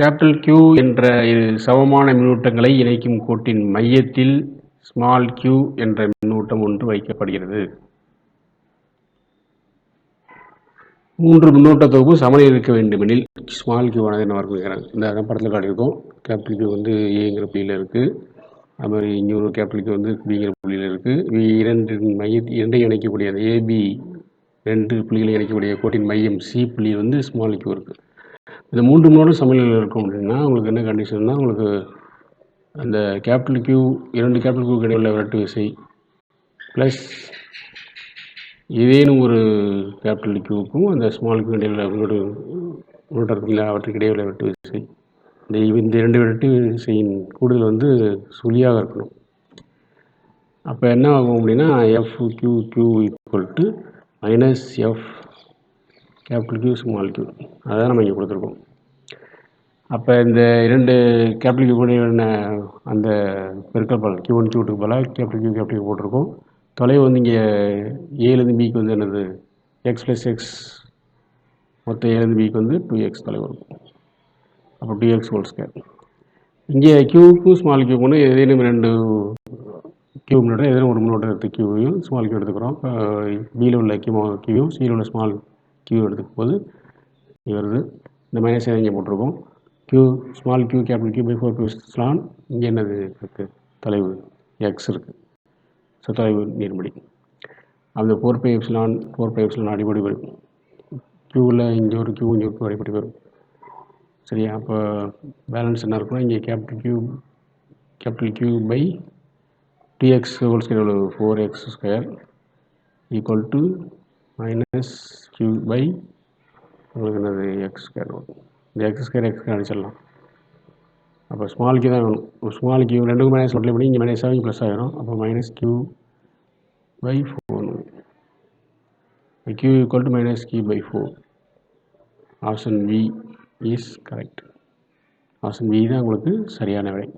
Capital Q என்ற இரு சமமான மின்னூட்டங்களை இணைக்கும் கோட்டின் மையத்தில் ஸ்மால் q என்ற மின்னூட்டம் ஒன்று வைக்கப்படுகிறது. மூன்று மின்னூட்ட தொகுப்பு சமநிலை இருக்க வேண்டுமெனில் ஸ்மால் q ஆனது என்ன இருக்கும் இந்த படத்தில் காட்டியிருக்கோம். கேபிட்டல் Q வந்து ஏங்கிற புள்ளியில் இருக்குது. அது மாதிரி இன்னொரு கேபிட்டல் Q வந்து பிங்கிற புள்ளியில் இருக்குது. இரண்டு மைய இரண்டையும் இணைக்கக்கூடிய அந்த ஏபி ரெண்டு புள்ளிகளை இணைக்கக்கூடிய கோட்டின் மையம் சி புள்ளி வந்து ஸ்மால் q இருக்குது. இந்த மூன்று மூணு சமநிலையில் இருக்கும் அப்படின்னா உங்களுக்கு என்ன கண்டிஷன்னா உங்களுக்கு அந்த கேபிட்டல் கியூ இரண்டு கேபிட்டல் கியூ இடையில் விரட்டு விசை ப்ளஸ் ஏதேனும் ஒரு கேபிட்டல் கியூவுக்கும் அந்த ஸ்மால் கியூ இடையில மின்னோட்டம் இருக்குல்ல அவற்றுக்கு இடையே விசை. இந்த இந்த இரண்டு விரட்டு விசையின் கூடுதல் வந்து சுழியாக இருக்கணும். அப்போ என்ன ஆகும் அப்படின்னா F Q Q equal to minus F capital Q small Q அதான் நம்ம இங்கே கொடுத்துருக்கோம். அப்போ இந்த இரண்டு கேபிட்டல் கியூ கூட அந்த பெருக்கல் பலன் கியூ ஒன் கியூ டூக்கு பல கேபிட்டல் கியூ கேபிட்டல் போட்டிருக்கோம். தொலைவு வந்து இங்கே ஏலேருந்து பிக்கு வந்து என்னது எக்ஸ் ப்ளஸ் எக்ஸ் மொத்தம் ஏலேருந்து பிக்கு வந்து டூ எக்ஸ் தொலைவு இருக்கும் அப்போ டூ எக்ஸ் ஹோல் ஸ்கேர் இங்கே கியூக்கும் ஸ்மால் கியூக்கு ஏதேனும் ரெண்டு கியூ மின்னோட்டம் ஏதேனும் ஒரு மின்னோட்டம் எடுத்து கியூவையும் ஸ்மால் கியூ எடுத்துக்கிறோம். இப்போ பியில் உள்ள கியூ கியூவும் சியில் உள்ள ஸ்மால் கியூ எடுத்துக்கும் போது இவரது இந்த மைனஸ் இங்கே போட்டிருக்கோம். Q small Q capital Q by four epsilon இங்கே என்னது இருக்குது தொலைவு எக்ஸ் இருக்குது ஸோ தொலைவு நீர்மடி. அந்த four pi epsilon four pi epsilon அடிப்படை வரும் கியூவில் இங்கே ஒரு கியூ இங்கே ஒரு அடிப்படை வரும் சரியா? அப்போ பேலன்ஸ் என்ன இருக்குன்னா இங்கே capital Q capital Q by dx whole square four x square equal to minus Q by உங்களுக்கு என்னது எக்ஸ் ஸ்கொயர் வரும் இந்த எக்ஸ் ஸ்கொயர் எக்ஸ் ஸ்கொயர் அடிச்சிடலாம். அப்போ ஸ்மால் கியூ தான் வேணும். ஸ்மால் கியூ ரெண்டுக்கும் மைனஸ் மல்டிப்ளை பண்ணி இங்கே மைனஸ் ஆகும் ப்ளஸ் ஆகிடும் அப்போ minus Q by four Q equal to minus Q by four option B is correct option B தான் உங்களுக்கு சரியான விடை.